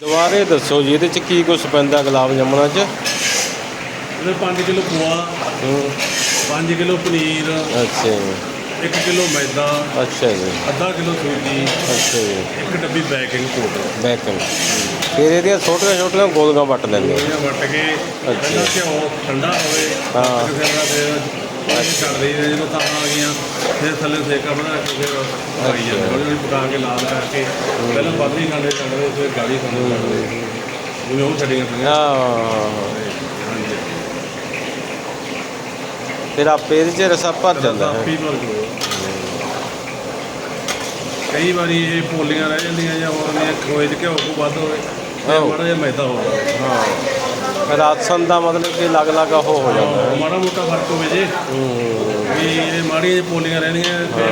ਦੁਬਾਰੇ ਦੱਸੋ ਜੀ ਇਹਦੇ ਚ ਕੀ ਕੁਛ ਪੈਂਦਾ ਗੁਲਾਬ ਜਾਮਣਾ ਚ? ਇਹਦੇ 5 ਕਿਲੋ ਖੋਆ ਹੂੰ। 5 ਕਿਲੋ ਪਨੀਰ ਅੱਛਾ ਜੀ। 1 ਕਿਲੋ ਮੈਦਾ ਅੱਛਾ ਜੀ। ਅੱਧਾ ਕਿਲੋ ਸੂਜੀ ਅੱਛਾ ਜੀ। ਇੱਕ ਡੱਬੀ ਬੇਕਿੰਗ ਪਾਊਡਰ ਬੈਕਨ ਫਿਰ ਇਹਦੀਆਂ ਛੋਟੀਆਂ ਛੋਟੀਆਂ ਗੋਲੀਆਂ ਵੱਟ ਲੈਂਦੇ ਇਹ ਵੱਟ ਕੇ ਪਹਿਲਾਂ ਘਿਓ ਠੰਡਾ ਹੋਵੇ ਹਾਂ। ਫਿਰ ਦਾ ਫਿਰ ਪਾਣੀ ਛੱਡ ਦਈਏ ਜਦੋਂ ਤਾਂ ਆ ਗਈਆਂ ਫਿਰ ਥੱਲੇ ਸੇਕਾ ਬਣਾ ਕੇ ਫਿਰ ਪਾਈ ਜਾਂਦੇ ਹੌਲੀ ਹੌਲੀ ਪਕਾ ਕੇ ਲਾਲ ਕਰਕੇ ਪਹਿਲਾਂ ਬਾਦਰੀ ਖਾਂਦੇ ਛੱਡਦੇ ਫਿਰ ਗਾੜੀ ਖਾਂਦੇ ਛੱਡਦੇ ਜਿਵੇਂ ਉਹ ਛੱਡੀਆਂ ਪਈਆਂ। ਫਿਰ ਆਪੇ ਇਹਦੇ ਚ ਰਸਾ ਭਰ ਜਾਂਦਾ ਹੈ। ਭਰ ਕਈ ਵਾਰੀ ਇਹ ਪੋਲੀਆਂ ਰਹਿ ਜਾਂਦੀਆਂ ਜਾਂ ਹੋਰ ਨੇ ਖੋਏ ਚ ਘਿਓ ਕੋ ਵੱਧ ਹੋਵੇ। ਮਾੜਾ ਜਿਹਾ ਮੈਦਾ ਹੋ ਹਾਂ। ਰਾਸ਼ਨ ਦਾ ਮਤਲਬ ਕਿ ਅਲੱਗ ਅਲੱਗ ਉਹ ਹੋ ਜਾਂਦਾ ਹੈ। ਮਾੜਾ ਮੋਟਾ ਫ਼ਰਕ ਹੋਵੇ ਜੇ। ਵੀ ਇਹ ਮਾੜੀਆਂ ਜਿਹੀਆਂ ਪੋਲੀਆਂ ਰਹਿਣਗੀਆਂ ਫਿਰ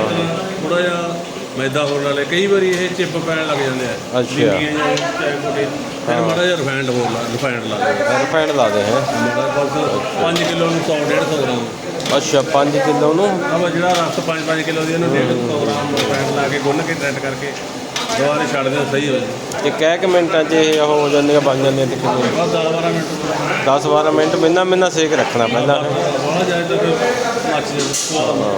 ਥੋੜਾ ਜਿਹਾ ਮੈਦਾ ਹੋਣ ਵਾਲੇ ਕਈ ਵਾਰੀ ਇਹ ਚਿੱਪ ਪੈਣ ਲੱਗ ਜਾਂਦੇ ਆ। ਅੱਛਾ। ਡਿੰਗੀਆਂ ਜਾਂ ਚਾਹੇ ਮੋਟੇ ਫਿਰ ਮਾੜਾ ਜਿਹਾ ਰਿਫਾਈਂਡ ਹੋ ਲਾ ਰਿਫਾਈਂਡ ਲਾ ਦੇ ਰਿਫਾਈਂਡ ਲਾ ਦੇ ਹੈ। ਮਾੜਾ ਬਸ 5 ਕਿਲੋ ਨੂੰ 100 150 ਗ੍ਰਾਮ। ਅੱਛਾ 5 ਕਿਲੋ ਨੂੰ? ਆਵਾ ਜਿਹੜਾ ਰਸ 5-5 ਕਿਲੋ ਦੀ ਇਹਨੂੰ 150 ਗ੍ਰਾਮ ਰਿਫਾਈਂਡ ਲਾ ਕੇ ਗੁੰਨ ਕੇ ਟੈਟ ਕਰਕੇ ਦੁਬਾਰੇ ਛੱਡ ਦਿਓ ਸਹੀ ਹੋ ਜਾਏ ਤੇ ਕਹਿ ਕਿ ਮਿੰਟਾਂ 'ਚ ਇਹ ਉਹ ਹੋ ਜਾਂਦੀਆਂ ਬਣ ਜਾਂਦੀਆਂ ਤੇ ਕਿੰਨੇ ਬਸ 10-12 ਮਿੰਟ 10 12 ਮਿੰਟ ਮਿੰਨਾ ਮਿੰਨਾ ਸੇਕ ਰੱਖਣਾ ਪੈਂਦਾ ਹੈ ਬਾਹਰ ਜਾਏ ਤਾਂ ਫਿਰ ਮੱਚ ਜਾਂਦਾ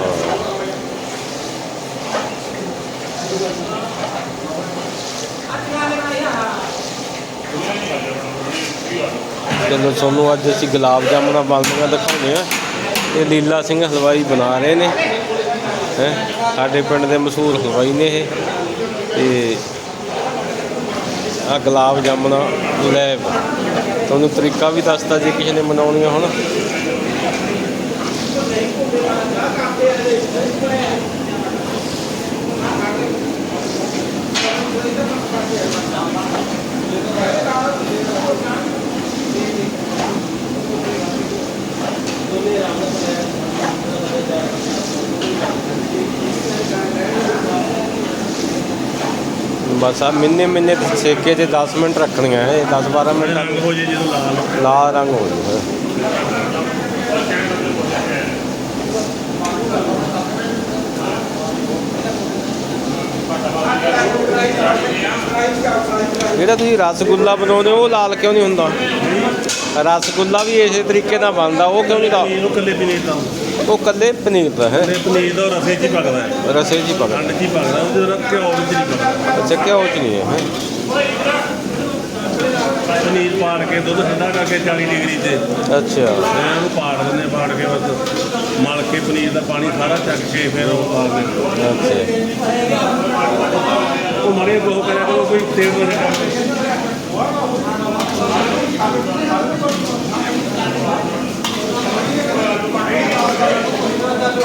ਚਲੋ ਤੁਹਾਨੂੰ ਅੱਜ ਅਸੀਂ ਗੁਲਾਬ ਜਾਮੁਨਾਂ ਬਣਦੀਆਂ ਦਿਖਾਉਂਦੇ ਆ ਇਹ ਲੀਲਾ ਸਿੰਘ ਹਲਵਾਈ ਬਣਾ ਰਹੇ ਨੇ। ਹੈ? ਸਾਡੇ ਪਿੰਡ ਦੇ ਮਸ਼ਹੂਰ ਹਲਵਾਈ ਨੇ ਇਹ। ਤੇ ਆ ਗੁਲਾਬ ਜਾਮੁਨਾਂ ਲੈ ਤੁਹਾਨੂੰ ਤਰੀਕਾ ਵੀ ਦੱਸਤਾ ਜੇ ਕਿਸੇ ਨੇ ਬਣਾਉਣੀਆਂ ਹੁਣ। ਬਸ ਆ ਮਿੰਨੇ ਮਿੰਨੇ ਸੇਕੇ ਤੇ 10 ਮਿੰਟ ਰੱਖਣੀਆਂ ਇਹ 10 12 ਮਿੰਟ ਰੰਗ ਹੋ ਜੇ ਜਦੋਂ ਲਾਲ ਲਾਲ ਰੰਗ ਹੋ ਜੂਗਾ ਜਿਹੜਾ ਤੁਸੀਂ ਰਸਗੁੱਲਾ ਬਣਾਉਂਦੇ ਹੋ ਉਹ ਲਾਲ ਕਿਉਂ ਨਹੀਂ ਹੁੰਦਾ? ਰਸਗੁੱਲਾ ਵੀ ਇਸੇ ਤਰੀਕੇ ਨਾਲ ਬਣਦਾ ਉਹ ਕਿਉਂ ਨਹੀਂ ਲਾਲ ਇਹਨੂੰ ਕੱਲੇ ਪਨੀਰ ਦਾ ਉਹ ਕੱਲੇ ਪਨੀਰ ਦਾ ਹੈ। ਕੱਲੇ ਪਨੀਰ ਦਾ ਰਸੇ 'ਚ ਹੀ ਪੱਕਦਾ ਹੈ। ਰਸੇ 'ਚ ਹੀ ਪੱਕਦਾ ਉਹਦੇ ਨਾਲ ਘਿਓ ਵਿੱਚ ਨਹੀਂ ਪੱਕਦਾ ਅੱਛਾ ਘਿਓ ਚ ਨਹੀਂ ਹੈ। ਹੈਂ? ਪਨੀਰ ਪਾੜ ਕੇ ਦੁੱਧ ਠੰਡਾ ਕਰਕੇ 40 ਡਿਗਰੀ ਤੇ। ਅੱਛਾ। ਉਹਨੂੰ ਪਾੜ ਦਿੰਦੇ ਪਾੜ ਕੇ ਬਸ ਮਲ ਕੇ ਪਨੀਰ ਦਾ ਪਾਣੀ ਸਾਰਾ ਚੱਕ ਕੇ ਫਿਰ ਉਹ ਪਾ ਦਿੰਦੇ ਅੱਛਾ। ਉਹ ਮਰੇ ਕਰਿਆ ਕੋਈ ਤੇਲ